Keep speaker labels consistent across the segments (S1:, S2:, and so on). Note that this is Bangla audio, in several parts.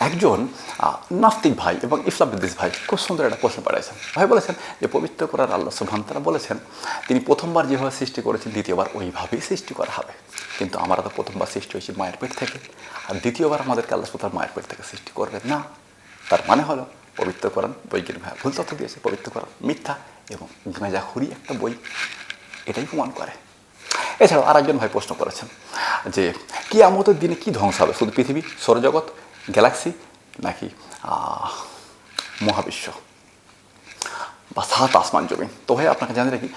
S1: একজন নাস্তিক ভাই এবং ইসলাম বিদ্বেষ ভাই খুব সুন্দর একটা প্রশ্ন পাঠাইছেন। ভাই বলেছেন যে, পবিত্র করার আল্লাহ সুবহান তারা বলেছেন, তিনি প্রথমবার যেভাবে সৃষ্টি করেছেন, দ্বিতীয়বার ওইভাবেই সৃষ্টি করা হবে। কিন্তু আমরা তো প্রথমবার সৃষ্টি হয়েছি মায়ের পেট থেকে। আর দ্বিতীয়বার আমাদেরকে আল্লাহ সুতার মায়ের পেট থেকে সৃষ্টি করবেন না, তার মানে হলো পবিত্র করান বৈজ্ঞানিক ভাই ভুল তথ্য দিয়েছে, পবিত্র করান মিথ্যা এবং গাঁজাখুরি একটা বই। এটাই প্রমাণ করে। এছাড়াও আরেকজন ভাই প্রশ্ন করেছেন যে কি আমতের দিনে কি ধ্বংস হবে? শুধু পৃথিবী, সৌরজগৎ গ্যালাক্সি নাকি? মহাবিশ্ব। বা সাত আসমান জমি তো ভাই, আপনাকে জানি রাখি,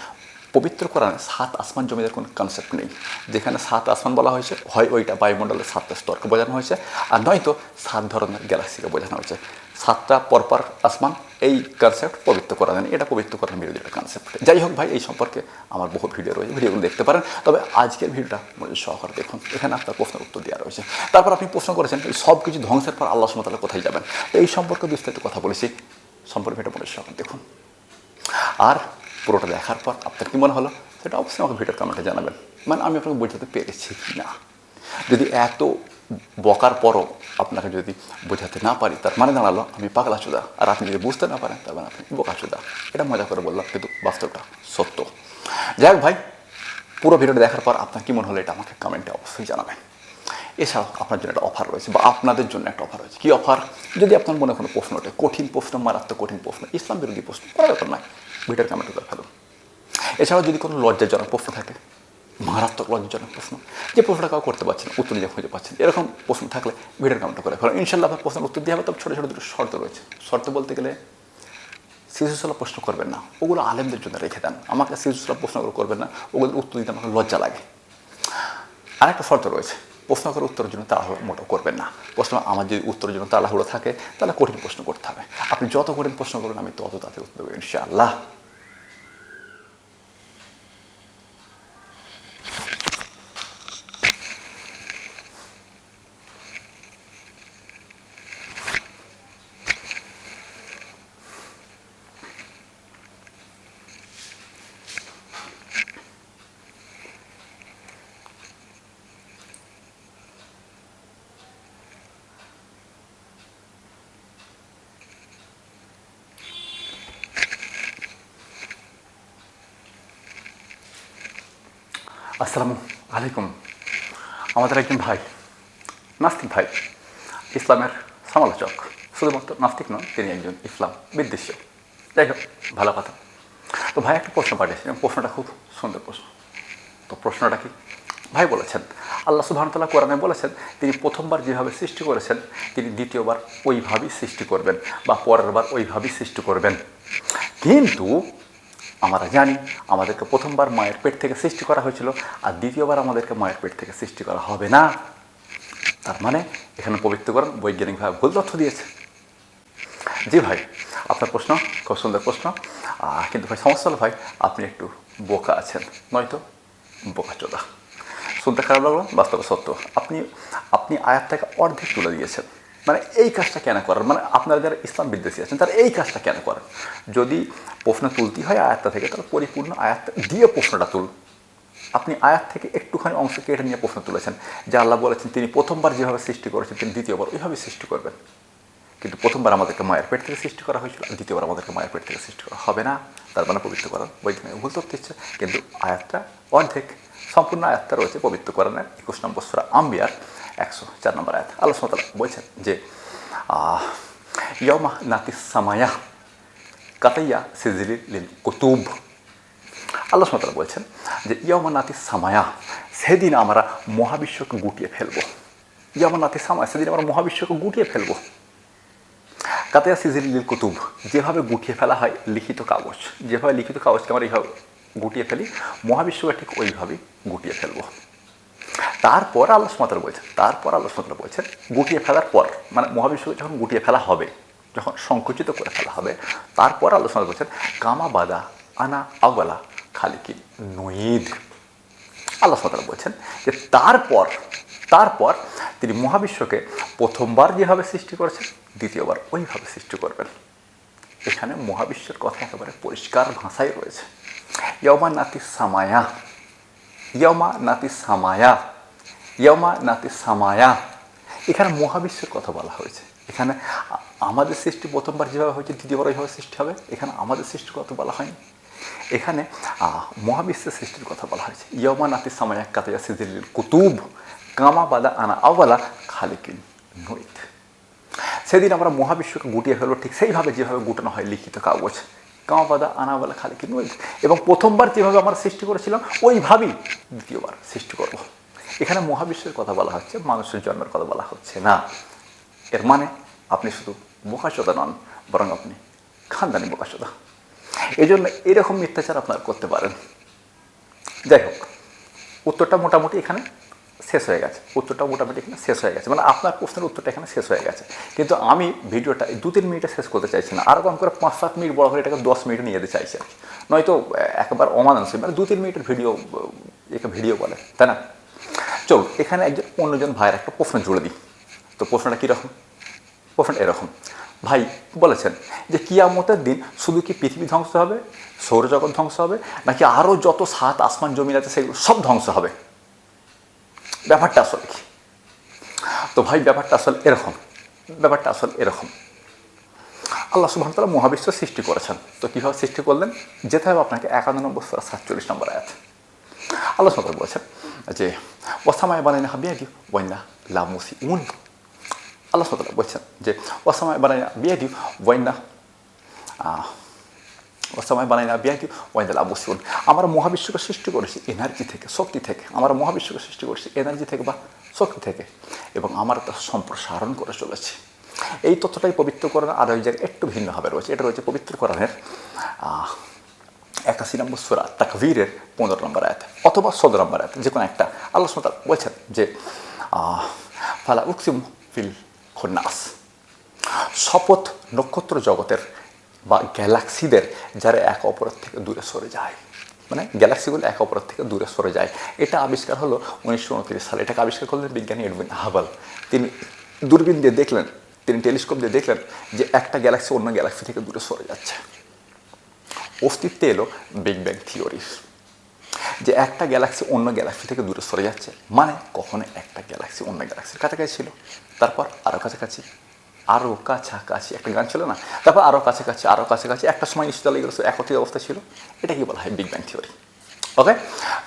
S1: পবিত্র কোরআনে সাত আসমান জমিদের কোনো কনসেপ্ট নেই। যেখানে সাত আসমান বলা হয়েছে, হয় ওইটা বায়ুমণ্ডলের সাতটা স্তরকে বোঝানো হয়েছে, আর নয়তো সাত ধরনের গ্যালাক্সিকে বোঝানো হয়েছে। সাতটা পরপর আসমান, এই কনসেপ্ট পবিত্র কোরআনে এটা পবিত্র কোরআন বিরোধী কনসেপ্ট যাই হোক ভাই, এই সম্পর্কে আমার বহু ভিডিও রয়েছে ভিডিওগুলো দেখতে পারেন। তবে আজকের ভিডিওটা মনোযোগ সহকারে দেখুন। এখানে আপনার প্রশ্নের উত্তর দেওয়া রয়েছে। তারপর আপনি প্রশ্ন করেছেন, এই সব কিছু ধ্বংসের পর আল্লাহ সুমতালা কোথায় যাবেন? তো এই সম্পর্কে বিস্তারিত কথা বলেছি। সম্পর্কে এটা মনোযোগ সহকারে দেখুন। আর পুরোটা দেখার পর আপনার কী মনে হলো? সেটা অবশ্যই আমাকে ভিডিওর কমেন্টে জানাবেন। মানে আমি আপনাকে বোঝাতে পেরেছি না যদি এত বকার পরও আপনাকে যদি বোঝাতে না পারি, তার মানে দাঁড়াল, আমি পাগলা চুদা। আর আপনি যদি বুঝতে না পারেন, তার মানে আপনি বোকা চুদা। এটা মজা করে বললাম, কিন্তু বাস্তবটা সত্য। যাই হোক ভাই, পুরো ভিডিওটা দেখার পর আপনার কী মনে হলো এটা আমাকে কমেন্টে অবশ্যই জানাবেন। এছাড়াও আপনার জন্য একটা অফার রয়েছে, বা আপনাদের জন্য একটা অফার রয়েছে। কী অফার যদি আপনার মনে কোনো প্রশ্ন ওঠে, কঠিন প্রশ্ন, মারাত্মক কঠিন প্রশ্ন, ইসলাম বিরোধী প্রশ্ন, কোনো ব্যাপার নয়। ভিডিওর কমেন্টে ফেলুন এছাড়াও যদি কোনো লজ্জাজনক প্রশ্ন থাকে মারাত্মক লজ্জাজনক প্রশ্ন। যে প্রশ্নটা কাউ করতে পারছেন উত্তর নিজে খুঁজে পাচ্ছেন এরকম প্রশ্ন থাকলে ভিডিওর কমেন্ট করে। ফেলুন ইনশাল্লাহ আপনার প্রশ্নের উত্তর দিয়ে হবে, তবে ছোটো ছোটো দুটো শর্ত রয়েছে। শর্ত বলতে গেলে শিশুসলা প্রশ্ন করবেন না। ওগুলো আলেমদের জন্য রেখে দেন। আমাকে শিশুসলা প্রশ্নগুলো করবেন না। ওগুলোর উত্তর দিতে আমাকে লজ্জা লাগে। আরেকটা শর্ত রয়েছে। প্রশ্ন করার উত্তরের জন্য তাড়াহুড়ো মোটো করবেন না। প্রশ্ন আমার যদি উত্তরের জন্য তাড়াহুড়ো থাকে, তাহলে কঠিন প্রশ্ন করতে হবে। আপনি যত কঠিন প্রশ্ন করবেন, আমি তত তাতে উত্তর দেবো, ইনশাআল্লাহ। আসসালামু আলাইকুম। আমাদের একজন ভাই, নাস্তিক ভাই, ইসলামের সমালোচক, শুধুমাত্র নাস্তিক নন তিনি একজন ইসলাম বিদ্বেষ্য যাই হোক, ভালো কথা। তো ভাই, একটা প্রশ্ন পাঠিয়েছেন এবং প্রশ্নটা খুব সুন্দর প্রশ্ন। তো প্রশ্নটা কি? ভাই বলেছেন, আল্লাহ সুবাহতাল্লাহ কোরআনে বলেছেন, তিনি প্রথমবার যেভাবে সৃষ্টি করেছেন, তিনি দ্বিতীয়বার ওইভাবেই সৃষ্টি করবেন বা পরের বার ওইভাবেই সৃষ্টি করবেন। কিন্তু আমরা জানি আমাদেরকে প্রথমবার মায়ের পেট থেকে সৃষ্টি করা হয়েছিল আর দ্বিতীয়বার আমাদেরকে মায়ের পেট থেকে সৃষ্টি করা হবে না। তার মানে এখানে পবিত্রকরণ বৈজ্ঞানিকভাবে ভুল তথ্য দিয়েছে। জি ভাই, আপনার প্রশ্ন, খুব সুন্দর প্রশ্ন। কিন্তু ভাই সমস্যা হলো ভাই, আপনি একটু বোকা আছেন, নয়তো বোকা চোদা। শুনতে খারাপ লাগল, বাস্তবে সত্য। আপনি আপনি আয়াতটাকে অর্ধেক তুলে দিয়েছেন। মানে এই কাজটা কেন করার মানে আপনারা যারা ইসলাম বিদ্বেষী আছেন, তারা এই কাজটা কেন করেন? যদি প্রশ্ন তুলতেই হয়, আয়াতটা থেকে। তাহলে পরিপূর্ণ আয়াতটা দিয়ে প্রশ্নটা তুল। আপনি আয়াত থেকে একটুখানি অংশ কেটে নিয়ে প্রশ্ন তুলেছেন। যে আল্লাহ বলেছেন, তিনি প্রথমবার যেভাবে সৃষ্টি করেছেন, তিনি দ্বিতীয়বার ওইভাবে সৃষ্টি করবেন। কিন্তু প্রথমবার আমাদেরকে মায়ের পেট থেকে সৃষ্টি করা হয়েছিল, আর দ্বিতীয়বার আমাদেরকে মায়ের পেট থেকে সৃষ্টি করা হবে না। তার মানে পবিত্র পবিত্রকরণ বৈজ্ঞানিক ভুল তথ্য দিচ্ছে। কিন্তু আয়াতটা অর্ধেক, সম্পূর্ণ আয়াতটা রয়েছে, পবিত্র পবিত্রকরণের একুশ নম্বর সুরা আম্বিয়ার, একশো চার নম্বর আয়াত। সুমতালা বলছেন যে ইয়মা নাতিস সামায়া কাতাইয়া সিজিলিল লিল কুতুব। আল্লাহ সুমতালা বলছেন যে ইয়মা নাতি সামায়া, সেদিন আমরা মহাবিশ্বকে গুটিয়ে ফেলব। ইয়মা নাতি সামায়া, সেদিন আমরা মহাবিশ্বকে গুটিয়ে ফেলব। কাতেয়া সিজিলিল কুতুব, যেভাবে গুটিয়ে ফেলা হয় লিখিত কাগজ, যেভাবে লিখিত কাগজকে আমরা এইভাবে গুটিয়ে ফেলি, মহাবিশ্বকে ঠিক ওইভাবেই গুটিয়ে ফেলব। তারপর আল্লাহ সুমাতার বলছেন, তারপর আল্লাহ সুমাতার বলছেন, গুটিয়ে ফেলার পর মানে মহাবিশ্বকে যখন গুটিয়ে ফেলা হবে যখন সংকুচিত করে ফেলা হবে, তারপর আলোচনা সুমাতার বলছেন কামা বাদা আনা আগলা, খালিকি নঈদ। আল্লাহ সুমাতারা বলছেন যে তারপর তারপর তিনি মহাবিশ্বকে প্রথমবার যেভাবে সৃষ্টি করেছেন, দ্বিতীয়বার ওইভাবে সৃষ্টি করবেন। এখানে মহাবিশ্বের কথা একেবারে পরিষ্কার ভাষায় রয়েছে। ইয়মা নাতি সামায়া ইয়মা নাতি সামায়া ইয়মা নাতি সামায়া। এখানে মহাবিশ্বের কথা বলা হয়েছে। এখানে আমাদের সৃষ্টি প্রথমবার যেভাবে হয়েছে, দ্বিতীয়বার ওইভাবে সৃষ্টি হবে, এখানে আমাদের সৃষ্টির কথা বলা হয়নি। এখানে মহাবিশ্বের সৃষ্টির কথা বলা হয়েছে। ইয়মা নাতি সামায় কাতিয়া সিজিল কুতুব, কামা বাদা আনা আওয়ালা খালিকিন নৈত সেদিন আমরা মহাবিশ্বকে গুটিয়ে ফেলব, ঠিক সেইভাবে যেভাবে গুটানো হয় লিখিত কাগজ। কামাবাদা আনাওয়ালা খালিকিন নৈত এবং প্রথমবার যেভাবে আমরা সৃষ্টি করেছিলাম, ওইভাবেই দ্বিতীয়বার সৃষ্টি করব। এখানে মহাবিশ্বের কথা বলা হচ্ছে, মানুষের জন্মের কথা বলা হচ্ছে না। এর মানে আপনি শুধু বোকাচোদা নন, বরং আপনি খানদানি বোকাচোদা এই জন্য এরকম মিথ্যাচার আপনার করতে পারেন। যাই হোক, উত্তরটা মোটামুটি এখানে শেষ হয়ে গেছে। উত্তরটা মোটামুটি এখানে শেষ হয়ে গেছে। মানে আপনার প্রশ্নের উত্তরটা এখানে শেষ হয়ে গেছে। কিন্তু আমি ভিডিওটা দু তিন মিনিটে শেষ করতে চাইছি না। আরও কম করে পাঁচ সাত মিনিট বড় করে এটাকে দশ মিনিটে নিয়ে যেতে চাইছি আর কি নয়তো একবার অমানুষই মানে দু তিন মিনিটের ভিডিও, একে ভিডিও বলে, তাই না? চলো এখানে একজন অন্যজন ভাইয়ের একটা প্রশ্ন জুড়ে দিই। তো প্রশ্নটা কীরকম? প্রশ্ন এরকম। ভাই, বলেছেন যে কিয়ামতের দিন শুধু কি পৃথিবী ধ্বংস হবে? সৌরজগৎ ধ্বংস হবে? নাকি আরও যত সাত আসমান জমিন আছে, সেগুলো সব ধ্বংস হবে? ব্যাপারটা আসলে কি? তো ভাই, ব্যাপারটা আসলে এরকম। ব্যাপারটা আসলে এরকম। আল্লাহ সুবহানাহু মহাবিশ্ব সৃষ্টি করেছেন। তো কীভাবে সৃষ্টি করলেন? যেতে হবে আপনাকে একান্ন নম্বর সুরা সাতচল্লিশ নম্বর আয়াত। আল্লাহ সুবহানাহু বলেছেন যে ওয়াসামায় বানাইনা হাবিয়াদি ওয়াইনা লামুসি উন আল্লাহ সুবহানাহু বলছেন যে ওয়াসামায় বানাইনা বিয়াদি ওয়াইনা ওসামায় বানাই না বিয়ে বিয়াকি ওয়াইদাল আবুসুন আমরা মহাবিশ্বকে সৃষ্টি করেছি এনার্জি থেকে শক্তি থেকে আমরা মহাবিশ্বকে সৃষ্টি করেছি এনার্জি থেকে বা শক্তি থেকে এবং আমার তা সম্প্রসারণ করে চলেছে এই তথ্যটাই পবিত্র করার আর ওই জায়গায় একটু ভিন্নভাবে রয়েছে এটা রয়েছে পবিত্র কোরআনের আহ, একাশি নম্বর সুরা তাকভীরের পনেরো নম্বর আয়াত অথবা ষোলো নম্বর আয়াত যে কোনো একটা। আল্লাহ বলছেন যে ফালা উকসিম ফিল খন্নাস শপথ নক্ষত্র জগতের বা গ্যালাক্সিদের যারা এক অপরের থেকে দূরে সরে যায়। মানে গ্যালাক্সিগুলো এক অপরের থেকে দূরে সরে যায়। এটা আবিষ্কার হলো উনিশশো উনত্রিশ সালে। এটাকে আবিষ্কার করলেন বিজ্ঞানী এডবিন হাবাল। তিনি দূরবীন দিয়ে দেখলেন, তিনি টেলিস্কোপ দিয়ে দেখলেন যে একটা গ্যালাক্সি অন্য গ্যালাক্সি থেকে দূরে সরে যাচ্ছে। অস্তিত্বে এলো বিগ ব্যাং থিওরির যে একটা গ্যালাক্সি অন্য গ্যালাক্সি থেকে দূরে সরে যাচ্ছে। মানে কখনো একটা গ্যালাক্সি অন্য গ্যালাক্সির কাছাকাছি ছিল। তারপর আরও কাছাকাছি আরও কাছাকাছি। একটা গান ছিল না? তারপর আরও কাছাকাছি আরও কাছাকাছি। একটা সময় নিশ্চিত এগুলো একত্রিত অবস্থা ছিল। এটা কি বলা হয় বিগ ব্যাং থিওরি ওকে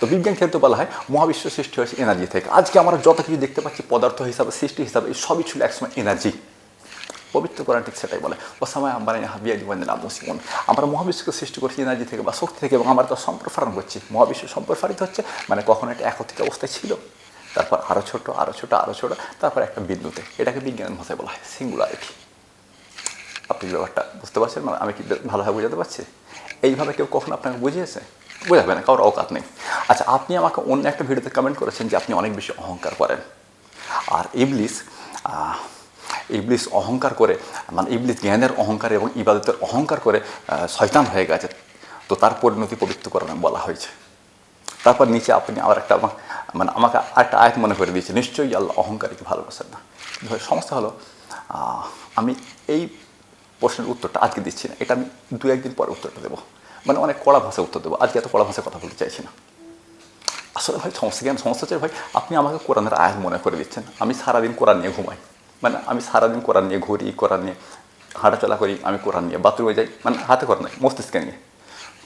S1: তো বিজ্ঞান ক্ষেত্রে বলা হয় মহাবিশ্ব সৃষ্টি হয়েছে এনার্জি থেকে। আজকে আমরা যত কিছু দেখতে পাচ্ছি, পদার্থ হিসাবে, সৃষ্টি হিসাবে, এই সবই ছিল একসময় এনার্জি পবিত্র কোরআন ঠিক সেটাই বলে। ও সময় আমরা হাবিয়া জীবন মুসিমন আমরা মহাবিশ্বকে সৃষ্টি করছি, এনার্জি থেকে বা শক্তি থেকে এবং আমরা তো সম্প্রসারণ করছি। মহাবিশ্ব সম্প্রসারিত হচ্ছে মানে কখনো এটা একত্রিত অবস্থায় ছিল। তারপর আরও ছোট আরও ছোট আরও ছোট, তারপর একটা বিন্দুতে। এটাকে বিজ্ঞান ভাষায় বলা হয় সিঙ্গুলারিটি আপনি ব্যাপারটা বুঝতে পারছেন? মানে আমি কি ভালোভাবে বোঝাতে পারছি? এইভাবে কেউ কখনো আপনাকে বুঝিয়েছে? বোঝাবে না, কারোর অকাত নেই। আচ্ছা আপনি আমাকে অন্য একটা ভিডিওতে কমেন্ট করেছেন যে আপনি অনেক বেশি অহংকার করেন। আর ইবলিস ইবলিস অহংকার করে মানে ইবলিস জ্ঞানের অহংকার এবং ইবাদতের অহংকার করে শয়তান হয়ে গেছে। তো তার পরিণতি পবিত্র করানো বলা হয়েছে। তারপর নিচে আপনি আবার একটা মানে আমাকে একটা আয়াত মনে করে দিয়েছে, নিশ্চয়ই আল্লাহ অহংকারীকে ভালোবাসেন না। সমস্যা হলো আমি এই প্রশ্নের উত্তরটা আজকে দিচ্ছি না। এটা আমি দু একদিন পরে উত্তরটা দেবো। মানে অনেক কড়া ভাষায় উত্তর দেবো। আজকে এত কড়া ভাষায় কথা বলতে চাইছি না। আসলে ভাই সমস্যা কেন সমস্যা হচ্ছে ভাই, আপনি আমাকে কোরআনের আয়াত মনে করে দিচ্ছেন। আমি সারাদিন কোরআন নিয়ে ঘুমাই। মানে আমি সারাদিন কোরআন নিয়ে ঘুরি, কোরআন নিয়ে হাঁটাচলা করি, আমি কোরআন নিয়ে বাথরুমে যাই মানে হাতে কোরআন নাই, মস্তিষ্কে নিয়ে।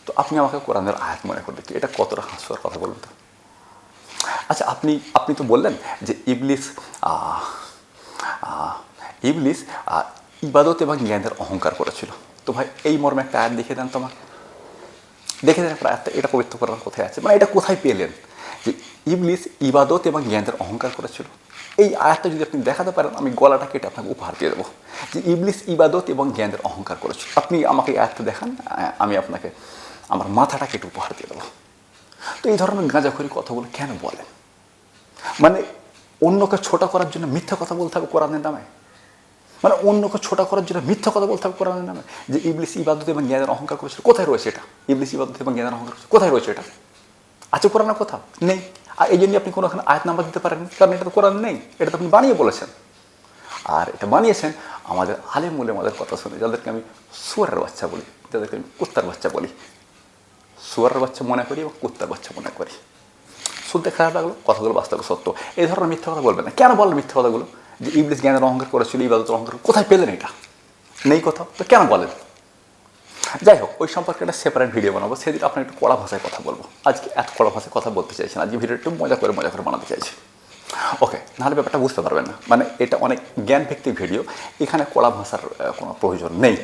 S1: তো আপনি আমাকে কোরআনের আয়াত মনে করে দিচ্ছেন এটা কতটা হাস্যর কথা বলুন তো। আচ্ছা আপনি আপনি তো বললেন যে ইবলিস ইবলিস ইবাদত এবং জ্ঞানের অহংকার করেছিল। তো ভাই, এই মর্মে একটা আয়াত দেখে দেন তোমার দেখে দেন একটা আয়াতটা, এটা পবিত্র করার কোথায় আছে? মানে এটা কোথায় পেলেন? যে ইবলিস ইবাদত এবং জ্ঞানের অহংকার করেছিল। এই আয়াতটা যদি আপনি দেখাতে পারেন, আমি গলাটা কেটে আপনাকে উপহার দিয়ে দেবো। যে ইবলিস ইবাদত এবং জ্ঞানের অহংকার করেছিল। আপনি আমাকে এই আয়াতটা দেখান আমি আপনাকে আমার মাথাটা কেটে উপহার দিয়ে দেবো। তো এই ধরনের গাঁজাখড়ি কথাগুলো কেন বলেন? মানে অন্যকে ছোট করার জন্য মিথ্যা কথা বলতে হবে কোরআনের নামে? মানে অন্যকে ছোট করার জন্য মিথ্যা কথা বলতে হবে কোরআনের নামে? যে ইবলিস ইবাদত এবং জ্ঞানের অহংকার করেছিল, কোথায় রয়েছে এটা? ইবলিস ইবাদত এবং জ্ঞানের অহংকার কোথায় রয়েছে এটা? আছে কোরআনের কোথাও নেই। আর এই জন্য আপনি কোনো ওখানে আয়াত নাম্বার দিতে পারেন কারণ এটা তো কোরআন নেই, এটা তো আপনি বানিয়ে বলেছেন। আর এটা বানিয়েছেন আমাদের আলেম মুলে আমাদের কথা শুনে, যাদেরকে আমি সুয়ারের বাচ্চা বলি, যাদেরকে আমি কুত্তার বাচ্চা বলি। সুয়ারের বাচ্চা মনে করি এবং কুত্তার বাচ্চা মনে করি। শুনতে খারাপ লাগল, কথাগুলো বাস্তবে সত্য। এই ধরনের মিথ্যা কথা বলবেন না। কেন বলেন মিথ্যা কথাগুলো? যে ইবলিস জ্ঞানের অহংকার করেছিল, ইবাদতের অহংকার, কোথায় পেলেন এটা? নেই কোথাও? তো কেন বলেন? যাই হোক, ওই সম্পর্কে একটা সেপারেট ভিডিও বানাবো, সেদিন আপনার একটু কড়া ভাষায় কথা বলব। আজকে এত কড়া ভাষায় কথা বলতে চাইছি না আজকে ভিডিও একটু মজা করে মজা করে বানাতে চাইছি। ওকে, নাহলে ব্যাপারটা বুঝতে পারবেন না। মানে এটা অনেক জ্ঞান ভিত্তিক ভিডিও এখানে কড়া ভাষার কোনো প্রয়োজন নেই।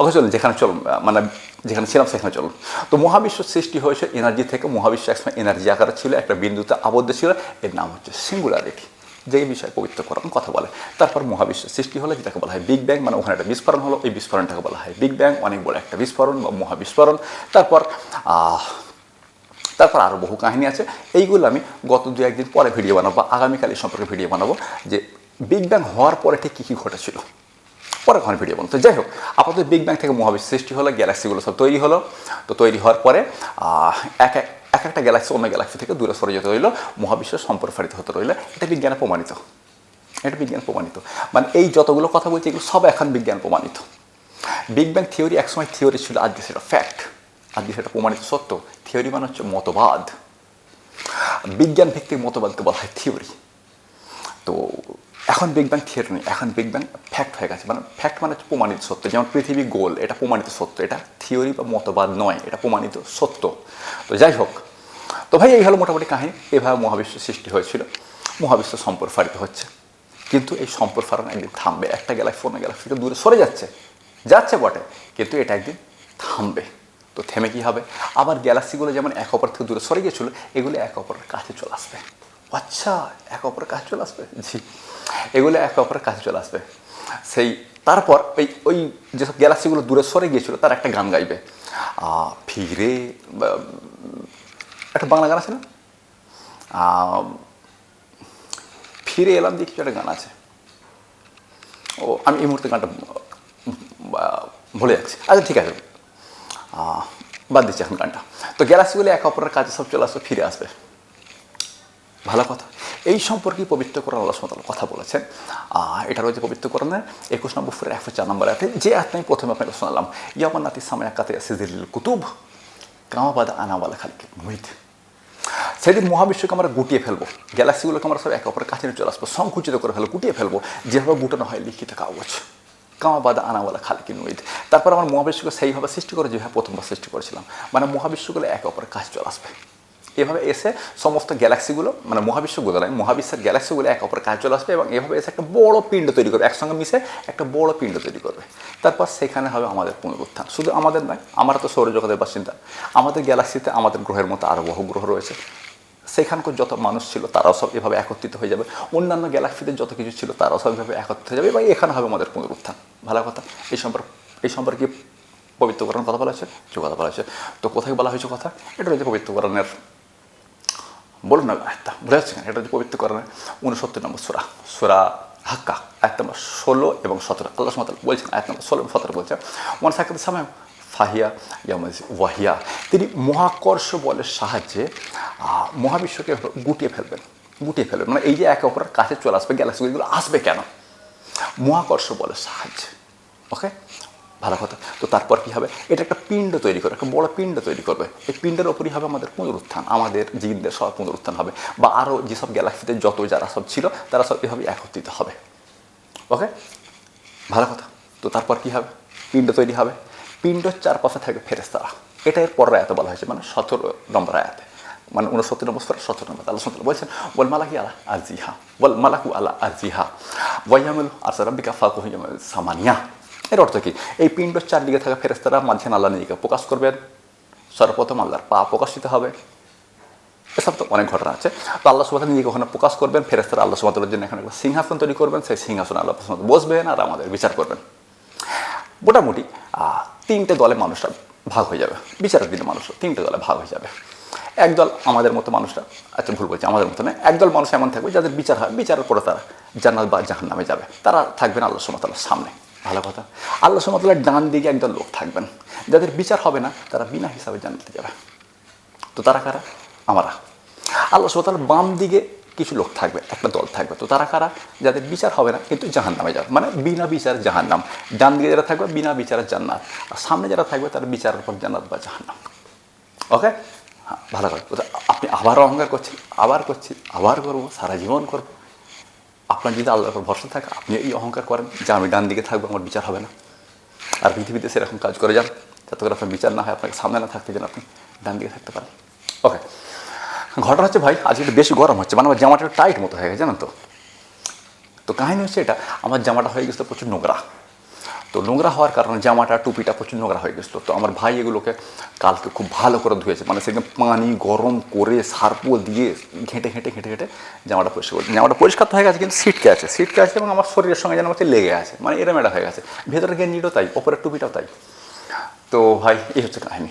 S1: ওকে, চলুন, যেখানে চলুন মানে যেখানে ছিলাম সেখানে চলুন। তো মহাবিশ্ব সৃষ্টি হয়েছে এনার্জি থেকে মহাবিশ্ব একসময় এনার্জি আকারে ছিল, একটা বিন্দুতে আবদ্ধ ছিল, এর নাম হচ্ছে সিঙ্গুলারিটি যে বিষয়ে পবিত্রকরণ কথা বলে। তারপর মহাবিশ্ব সৃষ্টি হলে, যেটাকে বলা হয় বিগ ব্যাং মানে ওখানে একটা বিস্ফোরণ হলো। এই বিস্ফোরণটাকে বলা হয় বিগ ব্যাং অনেক বড় একটা বিস্ফোরণ বা মহাবিস্ফোরণ। তারপর তারপর আরও বহু কাহিনী আছে। এইগুলো আমি গত দু, একদিন পরে ভিডিও বানাবো, বা আগামীকাল এই সম্পর্কে ভিডিও বানাবো, যে বিগ ব্যাং হওয়ার পরে ঠিক কী কী ঘটেছিল। পরে ওখানে ভিডিও বানাবো। তো যাই হোক, আপাতত বিগ ব্যাং থেকে মহাবিশ্ব সৃষ্টি হলো গ্যালাক্সিগুলো সব তৈরি হলো। তো তৈরি হওয়ার পরে এক এক এক একটা গ্যালাক্সি অন্য গ্যালাক্সি থেকে দূরে সরে যেতে রইল মহাবিশ্ব সম্প্রসারিত হতে রইল। এটা বিজ্ঞানে প্রমাণিত। এটা বিজ্ঞান প্রমাণিত। মানে এই যতগুলো কথা বলছি, এগুলো সব এখন বিজ্ঞান প্রমাণিত। বিগ ব্যাং থিওরি একসময় থিওরি ছিল, আজকে সেটা ফ্যাক্ট আজকে সেটা প্রমাণিত সত্য। থিওরি মানে হচ্ছে মতবাদ। বিজ্ঞান ভিত্তিক মতবাদকে বলা হয় থিওরি তো এখন বিগ ব্যাং থিওরি নেই। এখন বিগ ব্যাং ফ্যাক্ট হয়ে গেছে। মানে ফ্যাক্ট মানে হচ্ছে প্রমাণিত সত্য। যেমন পৃথিবী গোল, এটা প্রমাণিত সত্য। এটা থিওরি বা মতবাদ নয়, এটা প্রমাণিত সত্য। তো যাই হোক তো ভাই, এই হলো মোটামুটি কাহিনী। এভাবে মহাবিশ্ব সৃষ্টি হয়েছিল। মহাবিশ্ব সম্প্রসারিত হচ্ছে। কিন্তু এই সম্প্রসারণ একদিন থামবে। একটা গ্যালাক্সি, অন্য গ্যালাক্সি থেকে দূরে সরে যাচ্ছে। যাচ্ছে বটে, কিন্তু এটা একদিন থামবে। তো থেমে কি হবে? আবার গ্যালাক্সিগুলো যেমন এক অপর থেকে দূরে সরে গিয়েছিল, এগুলো এক অপরের কাছে চলে আসবে। আচ্ছা এক অপরের কাছে চলে আসবে? জি, এগুলো এক অপরের কাছে চলে আসবে। সেই, তারপর ওই ওই যেসব গ্যালাক্সিগুলো দূরে সরে গিয়েছিল, তার একটা গান গাইবে। ফিরে একটা বাংলা গান আছে না? ফিরে এলাম কিছু একটা গান আছে। ও, আমি এই মুহূর্তে গানটা ভুলে যাচ্ছি। আচ্ছা ঠিক আছে। বাদ দিচ্ছি এখন গানটা। তো গ্যালাক্সিগুলো এক অপরের কাছে সব চলে আসবে, ফিরে আসবে। ভালো কথা। এই সম্পর্কে পবিত্র করার আল্লাহ সুমতাল কথা বলেছেন। এটা রয়েছে পবিত্র করণের একুশ নম্বর ফুরের একশো চার নম্বর আয়াতে, যে আয়াত আমি প্রথমে আপনাকে শোনালাম ইয়ামান নাতি সামনে একাতে সিজিল কুতুব কামাবাদা আনাওয়ালা খালিকে মুহিত সেদিন মহাবিশ্বকে আমরা গুটিয়ে ফেলব, গ্যালাক্সিগুলোকে আমরা সব একে অপরের কাছে চলে আসব, সংকুচিত করে ফেলব, গুটিয়ে ফেলব, যেভাবে গুটানো হয় লিখিত কাগজ। কামাবাদা আনাওয়ালা খালিকি নুইদ। তারপর আমার মহাবিশ্বকে সেইভাবে সৃষ্টি করে যেভাবে প্রথমবার সৃষ্টি করেছিলাম। মানে মহাবিশ্বগুলো একে অপরের কাছে চলে আসবে। এভাবে এসে সমস্ত গ্যালাক্সিগুলো মানে মহাবিশ্বগুলো নয় মহাবিশ্বের গ্যালাক্সিগুলো এক অপরের কাছে চলে আসবে এবং এভাবে এসে একটা বড় পিণ্ড তৈরি করবে, একসঙ্গে মিশে একটা বড় পিণ্ড তৈরি করবে। তারপর সেখানে হবে আমাদের পুনরুত্থান। শুধু আমাদের নয়, আমরা তো সৌরজগতের বাসিন্দা। আমাদের গ্যালাক্সিতে আমাদের গ্রহের মতো আরও বহু গ্রহ রয়েছে। সেখানকার যত মানুষ ছিল, তারাও সব এভাবে একত্রিত হয়ে যাবে। অন্যান্য গ্যালাক্সিতে যত কিছু ছিল, তারাও সব এভাবে একত্রিত হয়ে যাবে এবং এখানে হবে আমাদের পুনরুত্থান। ভালো কথা। এই সম্পর্কে এই সম্পর্কে পবিত্রকরণ কথা বলা হয়েছে কথা বলা হয়েছে। তো কোথায় বলা হয়েছে কথা? এটা রয়েছে পবিত্রকরণের বলুন না আয়ত্তা ভুলে যাচ্ছে এটা হচ্ছে পবিত্রকরণের উনসত্তর নম্বর সুরা সুরা হাক্কা আয়াত নম্বর ষোলো এবং সতেরো আল্লাহ সুমাতাল বলছেন আয়াত নম্বর ষোলো এবং সতেরো বলছেন ওয়ান সাকাত সামায় ফাহিয়া ইয়ামাজ ওয়াহিয়া তিনি মহাকর্ষ বলের সাহায্যে মহাবিশ্বকে গুটিয়ে ফেলবেন গুটিয়ে ফেলবেন মানে এই যে একে অপরের কাছে চলে আসবে গ্যালাক্সিগুলো আসবে কেন মহাকর্ষ বলের সাহায্যে ওকে ভালো কথা। তো তারপর কি হবে? এটা একটা পিণ্ড তৈরি করে একটা বড় পিণ্ড তৈরি করবে। এই পিণ্ডের ওপরই হবে আমাদের পুনরুত্থান, আমাদের জিনদের সব পুনরুত্থান হবে বা আরও যেসব গ্যালাক্সিতে যত যারা সব ছিল, তারা সব এভাবে একত্রিত হবে। ওকে ভালো কথা। তো তারপর কি হবে? পিণ্ড তৈরি হবে। পিণ্ডর চারপাশে থাকবে ফেরেস্তারা এটা এর পরের আয়াতে বলা হয়েছে মানে সতেরো নম্বর আয়াতে। মানে উনসত্তর নম্বর সুরা সতেরো নম্বর। আল্লাহ সত্তর বলছেন বল মালাকি আলা আর জিহা বল মালাকু আলা আর জিহা ওয়াইয়ামুল আর সারাবিকা ফাকু সামানিয়া। এর অর্থ কি? এই পিণ্ডর চারদিকে থাকা ফেরেস্তারা মাঝখানে আল্লাহ নিজেকে প্রকাশ করবেন। সর্বপ্রথম আল্লাহর পা প্রকাশিত হবে। এসব তো অনেক ঘটনা আছে। তো আল্লাহ সুবাহ নিজেকে ওখানে প্রকাশ করবেন ফেরেস্তারা আল্লাহ সুবাহের জন্য এখানে একটা সিংহাসন তৈরি করবেন। সেই সিংহাসনে আল্লাহ সুবাহ বসবেন আর আমাদের বিচার করবেন। মোটামুটি তিনটে দলে মানুষরা ভাগ হয়ে যাবে। বিচারের দিনে মানুষরা তিনটে দলে ভাগ হয়ে যাবে। একদল আমাদের মতো মানুষরা আচ্ছা ভুল বলছি, আমাদের মতো নয়, একদল মানুষ এমন থাকবে যাদের বিচার হয়। বিচারের পরে তারা জান্নাত বা জাহান নামে যাবে। তারা থাকবেন আল্লাহ সুমতাল্লার সামনে। ভালো কথা। আল্লাহ সুমতাল্লার ডান দিকে একদল লোক থাকবেন। যাদের বিচার হবে না, তারা বিনা হিসাবে জান্নাতে যাবে। তো তারা কারা? আমরা। আল্লাহ সুমতাল বাম দিকে কিছু লোক থাকবে, একটা দল থাকবে। তো তারা কারা? যাদের বিচার হবে না, কিন্তু জাহান নামে যাবে। মানে বিনা বিচার জাহান নাম ডান দিকে যারা থাকবে, বিনা বিচারের জান্নাত। আর সামনে যারা থাকবে, তারা বিচারের পর জান্নাত বা জাহান নাম ওকে? হ্যাঁ ভালো কথা। আপনি আবার অহংকার করছেন, আবার করছি আবার করব, সারা জীবন করব। আপনার যদি আল্লাহর উপর ভরসা থাকে আপনি এই অহংকার করেন যে আমি ডান দিকে থাকব, আমার বিচার হবে না। আর পৃথিবীতে সেরকম কাজ করে যান, যাতে করে আপনার বিচার না হয়, আপনাকে সামনে না থাকতে যেন আপনি ডান দিকে থাকতে পারেন। ওকে ঘটনা হচ্ছে, ভাই, আজকে একটু বেশি গরম হচ্ছে মানে আমার জামাটা টাইট মতো হয়ে গেছে, জানেন তো? তো কাহিনী হচ্ছে এটা, আমার জামাটা হয়ে গেছে প্রচুর নোংরা। তো নোংরা হওয়ার কারণে জামাটা, টুপিটা প্রচুর নোংরা হয়ে গেছিল। তো আমার ভাই এগুলোকে কালকে খুব ভালো করে ধুয়েছে। মানে সেখানে পানি গরম করে সার্পো দিয়ে ঘেঁটে ঘেঁটে ঘেঁটে ঘেঁটে জামাটা পরিষ্কার করে জামাটা পরিষ্কার তো হয়ে গেছে, কিন্তু সিটকে আছে। সিটকে আছে এবং আমার শরীরের সঙ্গে যেন হচ্ছে লেগে আছে। মানে এরম এটা হয়ে গেছে। ভেতরে গেঞ্জিটাও তাই, ওপরের টুপিটাও তাই। তো ভাই, এই হচ্ছে কাহিনী।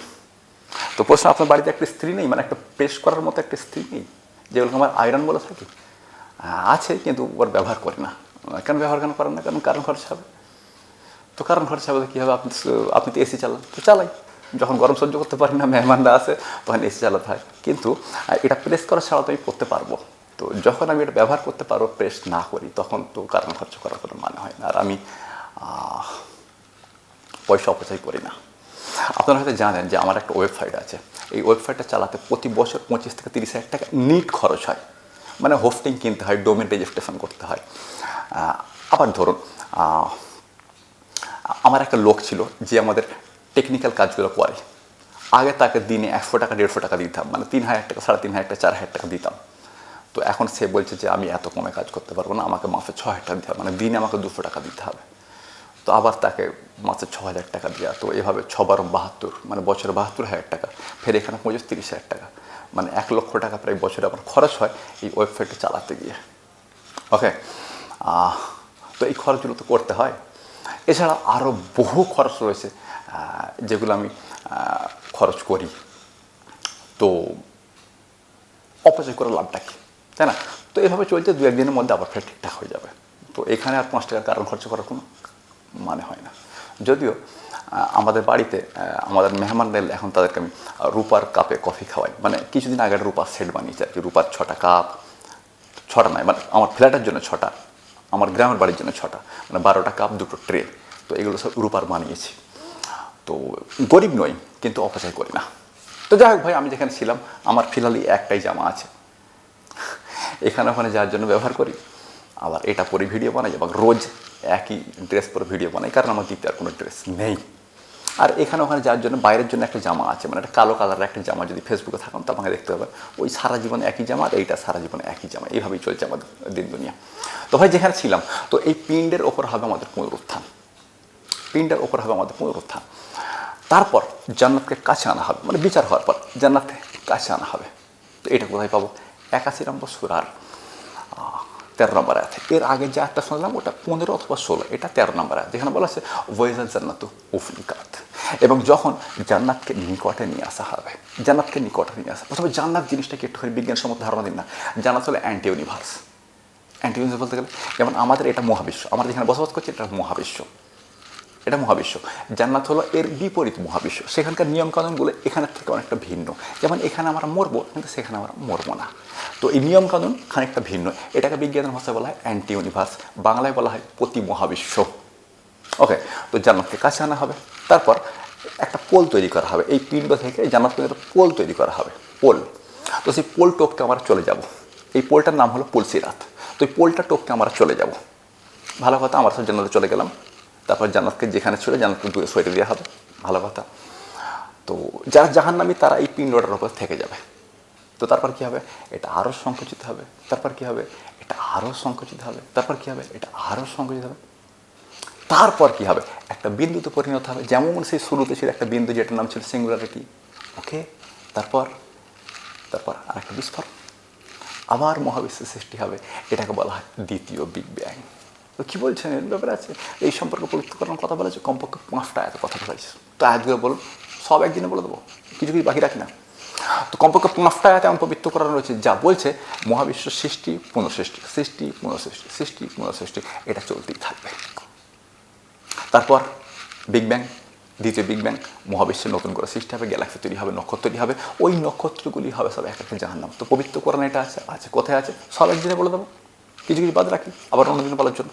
S1: তো প্রশ্ন, আপনার বাড়িতে একটা স্ত্রী নেই? মানে একটা প্রেস করার মতো একটা স্ত্রী নেই? যেগুলোকে আমার আয়রন বলে থাকি আছে, কিন্তু ওর ব্যবহার করি না। কেন ব্যবহার কেন করেন না? কারণ কারণ খরচ হবে। তো কারণ খরচ হবে কী হবে? আপনি আপনি তো এসি চালান, তো চালাই। যখন গরম সহ্য করতে পারি না, মেহমানরা আছে, তখন এসি চালাতে হয়। কিন্তু এটা প্রেস করা ছাড়া তো আমি করতে পারব। তো যখন আমি এটা ব্যবহার করতে পারব প্রেস না করি, তখন তো কারণ খরচ করার কোনো মানে হয় না। আর আমি পয়সা অপচয় করি না। আপনারা হয়তো জানেন যে আমার একটা ওয়েবসাইট আছে। এই ওয়েবসাইটটা চালাতে প্রতি বছর পঁচিশ থেকে তিরিশ হাজার টাকা নিট খরচ হয়। মানে হোস্টিং কিনতে হয় ডোমেন রেজিস্ট্রেশন করতে হয়। আবার ধরুন আমার একটা লোক ছিল যে আমাদের টেকনিক্যাল কাজগুলো করে। আগে তাকে দিনে একশো টাকা, দেড়শো টাকা দিতাম মানে তিন হাজার টাকা, সাড়ে তিন হাজার টাকা, চার হাজার টাকা দিতাম। তো এখন সে বলছে যে আমি এত কমে কাজ করতে পারব না, আমাকে মাসে ছ হাজার টাকা দিতে হবে মানে দিনে আমাকে দুশো টাকা দিতে হবে। তো আবার তাকে মাসে ছ হাজার টাকা দেওয়া তো এভাবে ছ বারো বাহাত্তর মানে বছরে বাহাত্তর হাজার টাকা, ফের এখানে পঁচিশ তিরিশ হাজার টাকা মানে এক লক্ষ টাকা প্রায় বছরে আমার খরচ হয় এই ওয়েবসাইটটা চালাতে গিয়ে। ওকে তো এই খরচগুলো তো করতে হয়। এছাড়া আরও বহু খরচ রয়েছে যেগুলো আমি খরচ করি। তো অপচয় করে লাভটা কি? তাই না? তো এভাবে চলছে দু একদিনের মধ্যে আবার ফের ঠিকঠাক হয়ে যাবে। তো এখানে আর পাঁচ টাকার কারণ খরচ করার কোনো মানে হয় না। যদিও আমাদের বাড়িতে আমাদের মেহমানদের এখন তাদেরকে আমি রূপার কাপে কফি খাওয়াই। মানে কিছুদিন আগে একটা রূপার সেট বানিয়েছি আর কি, রূপার ছটা কাপ, ছটা নয় মানে আমার ফ্ল্যাটের জন্য ছটা। আমার গ্রামের বাড়ির জন্য ছটা মানে বারোটা কাপ, দুটো ট্রে। তো এগুলো সব রূপার বানিয়েছি। তো গরিব নই, কিন্তু অপচয় করি না। তো যাই হোক ভাই, আমি যেখানে ছিলাম, আমার ফিলালি একটাই জামা আছে। এখানে ওখানে যাওয়ার জন্য ব্যবহার করি। আবার এটা পরে ভিডিও বানাই এবং রোজ একই ড্রেস পরে ভিডিও বানাই, কারণ আমার দ্বিতীয় আর কোনো ড্রেস নেই। আর এখানে ওখানে যাওয়ার জন্য বাইরের জন্য একটা জামা আছে মানে একটা কালো কালারের একটা জামা যদি ফেসবুকে থাকুন তো আমাকে দেখতে হবে ওই সারা জীবনে একই জামা আর এইটা সারা জীবনে একই জামা। এইভাবেই চলছে আমাদের দিন দুনিয়া। তো ভাই, যেখানে ছিলাম, তো এই পিণ্ডের ওপর হবে আমাদের পুনরুত্থান। পিণ্ডের ওপর হবে আমাদের পুনরুত্থান। তারপর জান্নাতকে কাছে আনা হবে মানে বিচার হওয়ার পর জান্নাতকে কাছে আনা হবে। তো এটা কোথায় পাবো? একাশি নম্বর সুরার। তেরো নম্বর আছে এর আগে যে একটা শুনলাম, ওটা পনেরো অথবা ষোলো, এটা তেরো নম্বর আছে যেখানে বলা আছে ওয়েজাল জান্নাত উফলিকাত। এবং যখন জান্নাতকে নিকটে নিয়ে আসা হবে, জান্নাতকে নিকটে নিয়ে আসা প্রথমে জান্নাত জিনিসটাকে একটুখানি বিজ্ঞানসম্মত ধারণা দিন না, জান্নাত হলো অ্যান্টি ইউনিভার্স অ্যান্টি ইউনিভার্স বলতে গেলে, যেমন আমাদের এটা মহাবিশ্ব আমাদের যেখানে বসবাস করছি, এটা মহাবিশ্ব। এটা মহাবিশ্ব। জান্নাত হলো এর বিপরীত মহাবিশ্ব। সেখানকার নিয়মকানুনগুলো এখানের থেকে অনেকটা ভিন্ন। যেমন এখানে আমরা মরবো, কিন্তু সেখানে আমরা মরবো না। তো এই নিয়মকানুন খানিকটা ভিন্ন। এটাকে বিজ্ঞানের ভাষায় বলা হয় অ্যান্টি ইউনিভার্স বাংলায় বলা হয় প্রতি মহাবিশ্ব। ওকে তো জান্নাতকে কাছে আনা হবে। তারপর একটা পোল তৈরি করা হবে। এই পিণ্ড থেকে জান্নাত পর্যন্ত পোল তৈরি করা হবে। পোল। তো সেই পোল টোপকে আমরা চলে যাব। এই পোলটার নাম হলো পুলসিরাত। তো এই পোলটা টোপকে আমরা চলে যাব। ভালো কথা, আমরা সব জান্নাতে চলে গেলাম। তারপর জান্নাতকে যেখানে ছিল, জান্নাতকে দূরে সরিয়ে দেওয়া হবে। ভালো কথা। তো যারা জাহান্নামী, তারা এই পিণ্ডটার উপর থেকে যাবে। তো তারপর কি হবে? এটা আরও সংকুচিত হবে। তারপর কি হবে? এটা আরও সংকুচিত হবে। তারপর কি হবে? এটা আরও সংকুচিত হবে। তারপর কি হবে? একটা বিন্দুতে পরিণত হবে। যেমন সেই শুরুতে ছিল একটা বিন্দু, যেটার নাম ছিল সিঙ্গুলারিটি ওকে তারপর তারপর আর একটা বিস্ফোরণ। আবার মহাবিশ্বের সৃষ্টি হবে। এটাকে বলা হয় দ্বিতীয় বিগ ব্যাং তো কী বলছেন? এর ব্যাপারে আছে। এই সম্পর্কে পবিত্র করার কথা বলেছে, কমপক্ষে পাঁচটা এত কথা বলেছে। তো আয়াতগুলো বলুন, সব একদিনে বলে দেবো, কিছু কিছু বাকি রাখি না। তো কমপক্ষে পাঁচটা আয়াত এমন পবিত্র করানো রয়েছে, যা বলছে মহাবিশ্ব সৃষ্টি, পুনঃসৃষ্টি সৃষ্টি পুনঃসৃষ্টি সৃষ্টি, পুনঃসৃষ্টি, এটা চলতেই থাকবে। তারপর বিগ ব্যাং দ্বিতীয় বিগ ব্যাং মহাবিশ্বে নতুন করে সৃষ্টি হবে গ্যালাক্সি তৈরি হবে, নক্ষত্র তৈরি হবে, ওই নক্ষত্রগুলি হবে সব এক একটা জাহান্নাম। তো পবিত্র কোরআন এটা আছে আছে, কোথায় আছে? সব একদিনে বলে দেবো। কিছু কিছু বাদ রাখি, আবার অন্যদিন বলার জন্য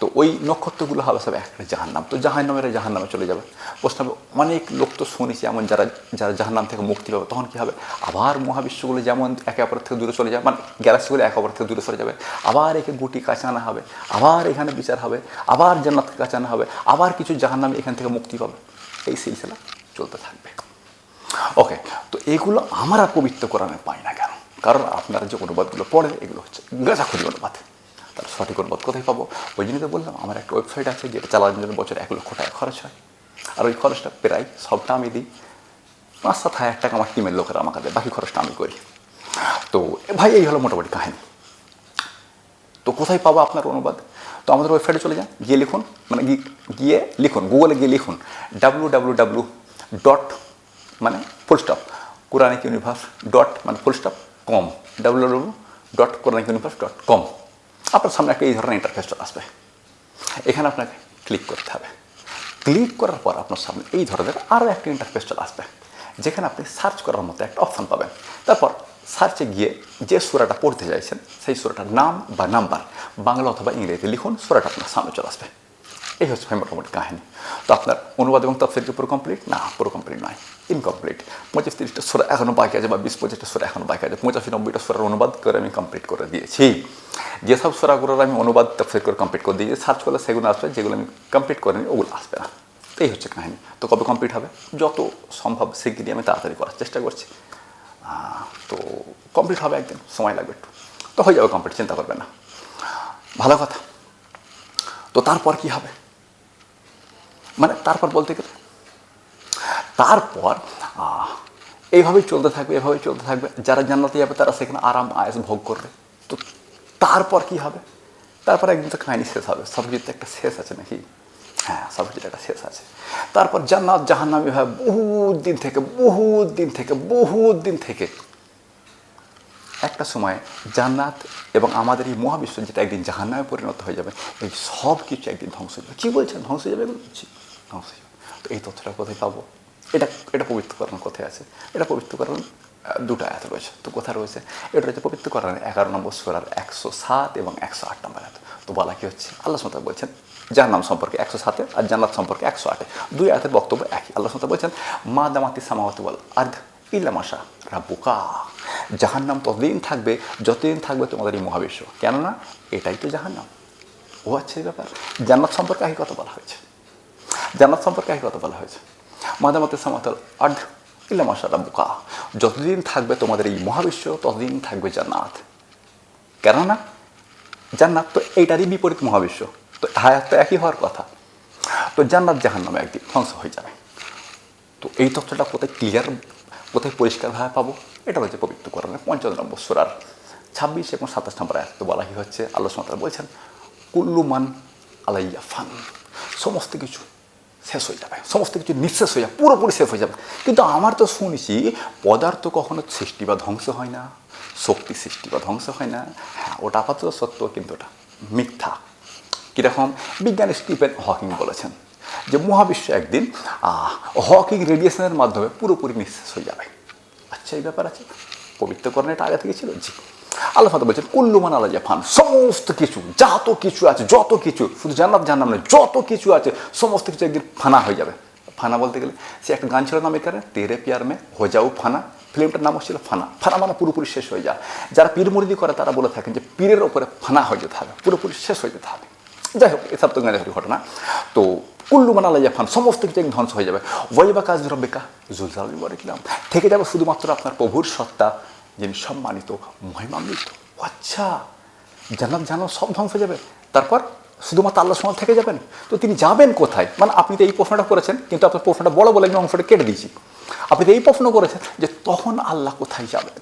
S1: তো ওই নক্ষত্রগুলো হবে সব একটা জাহান্নাম। তো জাহান্নামের জাহান্নামে চলে যাবে। প্রশ্ন হবে, অনেক লোক তো শুনেছি এমন যারা যারা জাহান্নাম থেকে মুক্তি পাবে, তখন কী হবে? আবার মহাবিশ্বগুলো যেমন একে অপরের থেকে দূরে চলে যাবে মানে গ্যালাক্সিগুলো একে অপরের থেকে দূরে চলে যাবে। আবার একে গুটি কাছে আনা হবে, আবার এখানে বিচার হবে, আবার জান্নাতকে কাছে আনা হবে, আবার কিছু জাহান্নাম এখান থেকে মুক্তি পাবে। এই সিলসিলা চলতে থাকবে। ওকে, তো এগুলো আমরা পবিত্র কোরআনে পাই না কেন? কারণ আপনারা যে অনুবাদগুলো পড়ে, এগুলো হচ্ছে গাঁজাখুরি অনুবাদ। তার সঠিক অনুবাদ কোথায় পাবো? ওই জন্য বললাম, আমার একটা ওয়েবসাইট আছে যেটা চালানোর জন্য বছর এক লক্ষ টাকা খরচ হয়। আর ওই খরচটা প্রায় সবটা আমি দিই। পাঁচ সাত হাজার টাকা আমার টিমের লোকেরা আমাকে দেয়, বাকি খরচটা আমি করি। তো ভাই, এই হলো মোটামুটি কাহিনী। তো কোথায় পাবো আপনার অনুবাদ? তো আমাদের ওয়েবসাইটে চলে যান, গিয়ে লিখুন মানে গিয়ে লিখুন গুগলে গিয়ে লিখুন ডাব্লু ডাব্লু ডাব্লু ডট মানে full stop Quranic universe dot মানে full stop com W W dot Quranic universe dot com আপনার সামনে একটা এই ধরনের ইন্টারফেস আসবে। এখানে আপনাকে ক্লিক করতে হবে। ক্লিক করার পর আপনার সামনে এই ধরনের আরও একটা ইন্টারফেস আসবে, যেখানে আপনি সার্চ করার মতো একটা অপশান পাবেন। তারপর সার্চে গিয়ে যে সুরাটা পড়তে চাইছেন, সেই সুরাটার নাম বা নাম্বার বাংলা অথবা ইংরেজিতে লিখুন, সুরাটা আপনার সামনে চলে আসবে। এই হচ্ছে ভাই কাহিনী। তো আপনার অনুবাদ এবং তফসিল কি পুরো কমপ্লিট না, পুরো কমপ্লিট নয়। ইনকমপ্লিট পঁচিশ তিরিশটা সুরা এখনও বাকি আছে বা বিশ পঁচিশটা সুরা এখনও বাকি আছে। পঁচাশি নব্বইটা সুরার অনুবাদ করে আমি কমপ্লিট করে দিয়েছি। যেসব সুরাগুলোর আমি অনুবাদ তফসিল করে কমপ্লিট করে দিয়েছি সার্চ করলে সেগুলো আসবে, যেগুলো আমি কমপ্লিট করিনি, ওগুলো আসবে না। এই হচ্ছে কাহিনী। তো কবে কমপ্লিট হবে? যত সম্ভব শিগগিরই আমি তাড়াতাড়ি করার চেষ্টা করছি। তো কমপ্লিট হবে একদিন, সময় লাগবে একটু। তো হয়ে যাবে কমপ্লিট চিন্তা করবে না। ভালো কথা। তো তারপর কি হবে? মানে তারপর বলতে গেলে, তারপর এইভাবেই চলতে থাকবে এভাবেই চলতে থাকবে। যারা জান্নাতে যাবে তারা সেখানে আরাম, আয়েস ভোগ করবে। তো তারপর কি হবে? তারপর একদিন তো কাহিনী শেষ হবে। সব একটা শেষ আছে নাকি? হ্যাঁ সব একটা শেষ আছে। তারপর জান্নাত, জাহান্নামি হয় বহুত দিন থেকে, বহুত দিন থেকে, বহুত দিন থেকে একটা সময় জান্নাত এবং আমাদের এই মহাবিশ্ব যেটা একদিন জাহান্নামে পরিণত হয়ে যাবে, এই সব কিছু একদিন ধ্বংস হয়ে যাবে। কী বলছেন? ধ্বংস হয়ে যাবে এগুলো? এই তথ্যটা কোথায় পাবো? এটা এটা পবিত্রকরণ কোথায় আছে? এটা পবিত্রকরণ দুটো আয়াত রয়েছে। তো কোথায় রয়েছে? এটা রয়েছে পবিত্রকরণ এগারো নম্বর সোরার একশো সাত এবং একশো আট নম্বর আয়াত। তো বলা কি হচ্ছে? আল্লাহ সাথে বলছেন, জাহান্নাম সম্পর্কে একশো সাতে আর জান্নাত সম্পর্কে একশো আটে। দুই আয়াতের বক্তব্য একই। আল্লাহ সাথে বলছেন, মা দামাতি সামাওয়াতি বল আর্ধ ইল্লামাশা রাব্বুকা, জাহান্নাম ততদিন থাকবে, যতদিন থাকবে তোমাদের এই মহাবিশ্ব। কেননা এটাই তো জাহান্নাম। ও আচ্ছা এই ব্যাপার। জান্নাত সম্পর্কে একই কথা বলা হয়েছে। জান্নাত সম্পর্কে একই কথা বলা হয়েছে। মাদামাতে সামাতাল আর্ধ ইল্লামাশা রাব্বুকা যতদিন থাকবে তোমাদের এই মহাবিশ্ব, ততদিন থাকবে জান্নাত। কেননা জান্নাত তো এইটারই বিপরীত মহাবিশ্ব। তো হায়াত তো একই হওয়ার কথা। তো জান্নাত জাহান নামে একদিন ধ্বংস হয়ে যাবে। তো এই তথ্যটা কোথায় ক্লিয়ার কোথায় পরিষ্কারভাবে পাবো? এটা হচ্ছে পবিত্র কোরআনের পঞ্চান্ন নম্বর সুরার ছাব্বিশ এবং সাতাশ নম্বর আয়াত। তো বলা কি হচ্ছে আল্লাহ সুমাতার বলছেন কুল্লুমান আলাইয়া ফান। সমস্ত কিছু শেষ হয়ে যাবে। সমস্ত কিছু নিঃশেষ হয়ে যাবে, পুরোপুরি শেষ হয়ে যাবে। কিন্তু আমার তো শুনেছি, পদার্থ কখনো সৃষ্টি বা ধ্বংস হয় না, শক্তি সৃষ্টি বা ধ্বংস হয় না। হ্যাঁ ওটা আপাতত সত্য, কিন্তু ওটা মিথ্যা। কীরকম? বিজ্ঞানী স্টিফেন হকিং বলেছেন যে মহাবিশ্ব একদিন হকিং রেডিয়েশনের মাধ্যমে পুরোপুরি নিঃশেষ হয়ে যাবে। আচ্ছা এই ব্যাপার আছে। পবিত্রকরণ এটা আগে থেকে ছিল? জি। আল্লাহ ফাতে বলছেন কুল্লুমান আল্লাহ জাফান। সমস্ত কিছু, যত কিছু আছে, যত কিছু, শুধু জান্নাত জান্নাম নয়, যত কিছু আছে, সমস্ত কিছু একদিন ফানা হয়ে যাবে। ফানা বলতে গেলে, সে একটা গান ছিল না আমেরিকার তেরে পিয়ার মে হো যাও ফানা। ফিল্মটার নাম ছিল ফানা। ফানা মানে পুরোপুরি শেষ হয়ে যায় যারা পীর মুরিদি করে, তারা বলে থাকেন যে, পীরের ওপরে ফানা হয়ে যেতে হবে, পুরোপুরি শেষ হয়ে যেতে হবে। যাই হোক এসব তো গাঁজাখুরি ঘটনা। তো, কুল্লু মানালা জাফান, সমস্ত কিছু ধ্বংস হয়ে যাবে। ওয়াইবা কাজ রব্বেকা জুলজাল বলেছিলাম থেকে যাবে শুধুমাত্র আপনার প্রভুর সত্তা। যিনি সম্মানিত, মহিমান্বিত। আচ্ছা জান্নাত জানো, সব ধ্বংস যাবে। তারপর শুধুমাত্র আল্লাহ সময় থেকে যাবেন? তো তিনি যাবেন কোথায়? মানে আপনি তো এই প্রশ্নটা করেছেন, কিন্তু আপনার প্রশ্নটা বড় বলে আমি অংশটা কেটে দিয়েছি। আপনি তো এই প্রশ্ন করেছেন যে তখন আল্লাহ কোথায় যাবেন?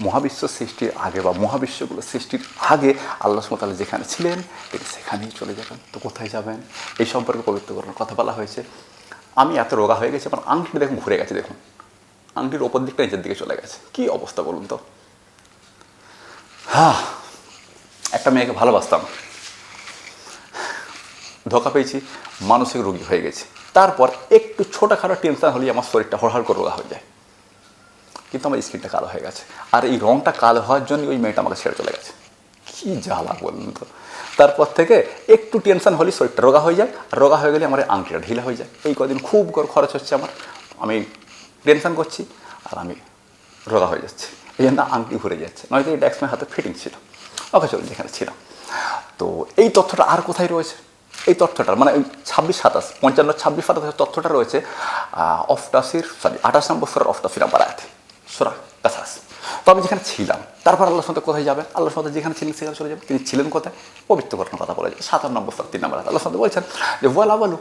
S1: মহাবিশ্ব সৃষ্টির আগে বা মহাবিশ্বগুলো সৃষ্টির আগে আল্লাহ সুমতাল যেখানে ছিলেন, তিনি সেখানেই চলে যাবেন। তো কোথায় যাবেন? এই সম্পর্কে পবিত্র কথা বলা হয়েছে। আমি এত রোগা হয়ে গেছি, আমার আংটিটা দেখুন, ঘুরে গেছে, দেখুন। আংটির ওপর দিকটা নিচের দিকে চলে গেছে। কি অবস্থা বলুন তো? হ্যাঁ একটা মেয়েকে ভালোবাসতাম। ধোকা পেয়েছি, মানসিক রোগী হয়ে গেছি। তারপর একটু ছোটোখাটো টেনশন হলেই আমার শরীরটা হড়হড় করে রোগা হয়ে যায়। কিন্তু আমার স্কিনটা কালো হয়ে গেছে। আর এই রঙটা কালো হওয়ার জন্য ওই মেয়েটা আমাকে ছেড়ে চলে গেছে। কি জ্বালা বলুন তো? তারপর থেকে একটু টেনশন হলেই শরীরটা রোগা হয়ে যায়। আর রোগা হয়ে গেলে আমার আংটিটা ঢিলা হয়ে যায়। এই কদিন খুব খরচ হচ্ছে আমার। আমি টেনশন করছি, আর আমি রোগা হয়ে যাচ্ছি। এই জন্য আংটি ঘুরে যাচ্ছে। নয়তো এই ডেস্কমের হাতে ফিটিং ছিল। ওকে চলুন যেখানে ছিল। তো এই তথ্যটা আর কোথায় রয়েছে? এই তথ্যটা মানে ওই ছাব্বিশ সাতাশ, পঞ্চান্ন, ছাব্বিশ সাতাশ তথ্যটা রয়েছে অফটাসির সরি আঠাশ নম্বর সুরার অফটাসির আমার আয়াতে সুরা কাছাস তো আমি যেখানে ছিলাম, তারপর আল্লাহ সাথে কোথায় যাবেন? আল্লাহ সাথে যেখানে ছিলেন সেখানে চলে যাবেন। তিনি ছিলেন কোথায়? পবিত্র করার কথা বলে সাতান্ন নম্বর সুরা তিন নম্বর। আল্লাহর সাথে বলছেন যে, ওয়াল আবালু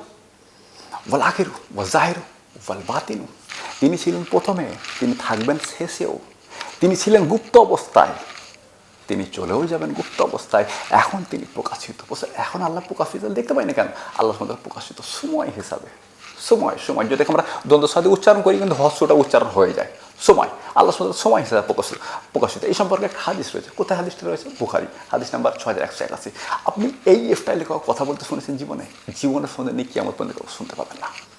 S1: ওয়াল আখিরু, ওয়াল জাহিরু, ওয়াল বাতিনু তিনি ছিলেন প্রথমে, তিনি থাকবেন শেষেও। তিনি ছিলেন গুপ্ত অবস্থায়। তিনি চলেও যাবেন গুপ্ত অবস্থায়। এখন তিনি প্রকাশিত। এখন আল্লাহ প্রকাশিত, দেখতে পাই না কেন? আল্লাহ সুন্দর প্রকাশিত সময় হিসাবে। সময় সময়। যদি আমরা দ্বন্দ্ব সাথে উচ্চারণ করি, কিন্তু হস্যটা উচ্চারণ হয়ে যায়। সময়। আল্লাহ সুন্দর সময় হিসাবে প্রকাশিত প্রকাশিত। এই সম্পর্কে একটা হাদিস রয়েছে। কোথায় হাদিসটা রয়েছে? বুখারি। হাদিস নাম্বার ছয় হাজার একশো একাশি। আপনি এই স্টাইলে কথা বলতে শুনেছেন জীবনে? জীবনে শুনে কি আমার পর্যন্ত শুনতে পাবেন না।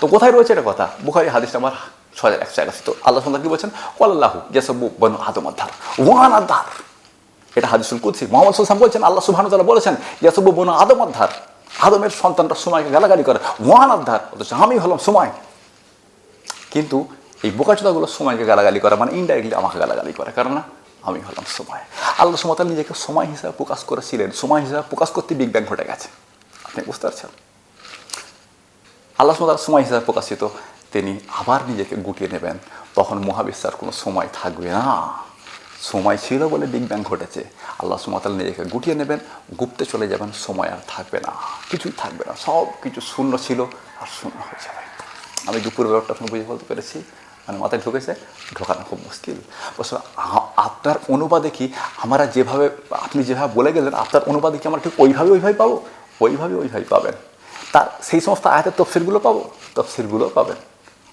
S1: তো কোথায় রয়েছে এটা কথা? বুখারি হাদিস নাম্বার ছয় হাজার একশো একাশি। তো আল্লাহ সুন্দর কি বলছেন? কল্লাহু যেসব বনু আদম আধার ওয়ান আধার এটা হাদিসুল কুদসি। মোহাম্মদ সুলসাম বলছেন, আল্লাহ সুবহানাহু ওয়া তাআলা বলেছেন, ইয়াসুবু বনু আদম আধার আদমের সন্তানরা সময়কে গালাগালি করে, ওয়ান আধার অথচ আমি হলাম সময় কিন্তু এই বোকাচোদাগুলো সময়কে গালাগালি করে মানে ইনডাইরেক্টলি আমাকে গালাগালি করে, কারণ না, আমি হলাম সময় আল্লাহ সুমতাল নিজেকে সময় হিসাবে প্রকাশ করেছিলেন। সময় হিসাবে প্রকাশ করতে ব্যাং ঘটে গেছে। আপনি বুঝতে পারছেন? আল্লাহ সুমতাল সময় হিসাবে প্রকাশিত, তিনি আবার নিজেকে গুটিয়ে নেবেন। তখন মহাবিশ্বের কোনো সময় থাকবে না। সময় ছিল বলে বিগ ব্যাং ঘটেছে। আল্লাহ সুমতাল নিজেকে গুটিয়ে নেবেন, গুপ্তে চলে যাবেন, সময় আর থাকবে না। কিছুই থাকবে না। সব কিছু শূন্য ছিল আর শূন্য হয়ে যাবে আমি দুপুর ব্যাপারটা আপনার বুঝে বলতে পেরেছি মানে মাথায় ঢুকেছে, ঢোকানো খুব মুশকিল। আ- আপনার অনুবাদে কি আমরা যেভাবে, আপনি যেভাবে বলে গেলেন, আপনার অনুবাদে কি আমরা ঠিক ওইভাবে ওইভাবে পাবো? ওইভাবে ওইভাবে পাবেন। তার সেই সমস্ত আয়াতের তফসিরগুলো পাবো? তফসিরগুলো পাবেন।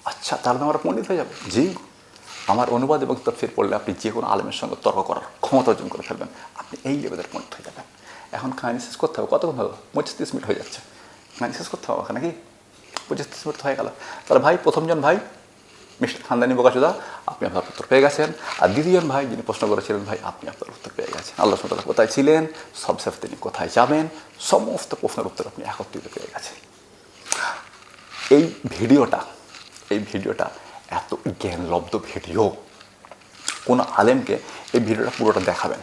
S1: আচ্ছা তাহলে আমার পণ্ডিত হয়ে যাবে। জি। আমার অনুবাদ এবং তফসির পড়লে আপনি যে কোনো আলেমের সঙ্গে তর্ক করার ক্ষমতা অর্জন করে ফেলবেন। আপনি এই লেভেলের পণ্ডিত হয়ে যাবেন। এখন কাহিনী শেষ করতে হবে। কতক্ষণ হবে পঁচিশ তিরিশ মিনিট হয়ে যাচ্ছে। কাহিনী শেষ করতে হবে ওখানে কি পঁচিশ তিরিশ মিনিট হয়ে গেল। তাহলে ভাই, প্রথমজন ভাই? মিস্টার খানদানি বোকাচুদা, আপনি আপনার উত্তর পেয়ে গেছেন। আর দ্বিতীয়জন ভাই যিনি প্রশ্ন করেছিলেন, ভাই, আপনি আপনার উত্তর পেয়ে গেছেন। আল্লাহ সুতরাং কোথায় ছিলেন? সবশেষ তিনি কোথায় যাবেন? সমস্ত প্রশ্নের উত্তর আপনি একত্রিত পেয়ে গেছেন। এই ভিডিওটা এই ভিডিওটা এত জ্ঞানলব্ধ ভিডিও। কোনো আলেমকে এই ভিডিওটা পুরোটা দেখাবেন।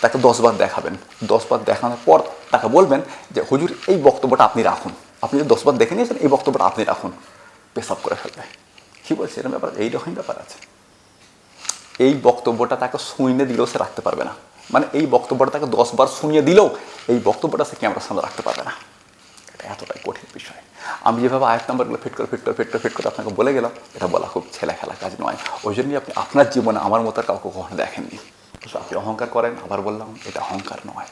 S1: তাকে দশবার দেখাবেন। দশবার দেখানোর পর তাকে বলবেন যে, হুজুর, এই বক্তব্যটা আপনি রাখুন। আপনি যে দশবার দেখে নিয়েছেন, এই বক্তব্যটা আপনি রাখুন। পেশাব করে ফেলবে। কী বলছে? এরকম ব্যাপার এইরকমই ব্যাপার আছে। এই বক্তব্যটা তাকে শুনিয়ে দিলেও সে রাখতে পারবে না। মানে এই বক্তব্যটা তাকে দশবার শুনিয়ে দিলেও এই বক্তব্যটা সে ক্যামেরার সামনে রাখতে পারবে না। এটা এতটাই কঠিন বিষয়। আমি যেভাবে আয়াত নাম্বারগুলো ফিট করে ফিট করে ফিট করে ফিট করে আপনাকে বলে গেলাম, এটা বলা খুব ছেলে খেলা কাজ নয়। ওই জন্যই আপনি আপনার জীবনে আমার মতো কাউকে কখনো দেখেননি। আপনি অহংকার করেন, আবার বললাম, এটা অহংকার নয়।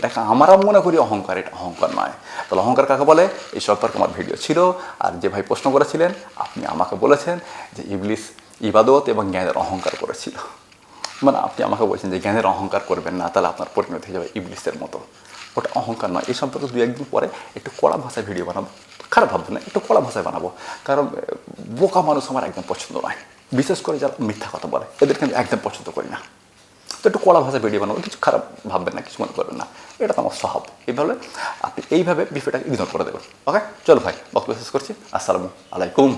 S1: এটাকে আমরা মনে করি অহংকার, এটা অহংকার নয়। তাহলে অহংকার কাকে বলে? এই সম্পর্কে আমার ভিডিও ছিল। আর যে ভাই প্রশ্ন করেছিলেন, আপনি আমাকে বলেছেন যে ইবলিস ইবাদত এবং জ্ঞানের অহংকার করেছিল। মানে আপনি আমাকে বলছেন যে জ্ঞানের অহংকার করবেন না, তাহলে আপনার পরিণতি হয়ে যাবে ইবলিসের মতো। ওটা অহংকার নয়। এই সম্পর্কে দু একদিন পরে একটু কড়া ভাষায় ভিডিও বানাবো। খারাপ ভাববেন না, একটু কড়া ভাষায় বানাবো। কারণ বোকা মানুষ আমার একদম পছন্দ নয়। বিশেষ করে যারা মিথ্যা কথা বলে, এদেরকে আমি একদম পছন্দ করি না। তো একটু কড়া ভাষায় ভিডিও বানাবো, কিছু খারাপ ভাববেন না, কিছু মনে করবেন না। এটা তো আমার স্বভাব এইভাবে আপনি এইভাবে বিষয়টাকে ইগনোর করে দেবেন। ওকে চলো ভাই, বক্তব্য শেষ করছি। আসসালামু আলাইকুম।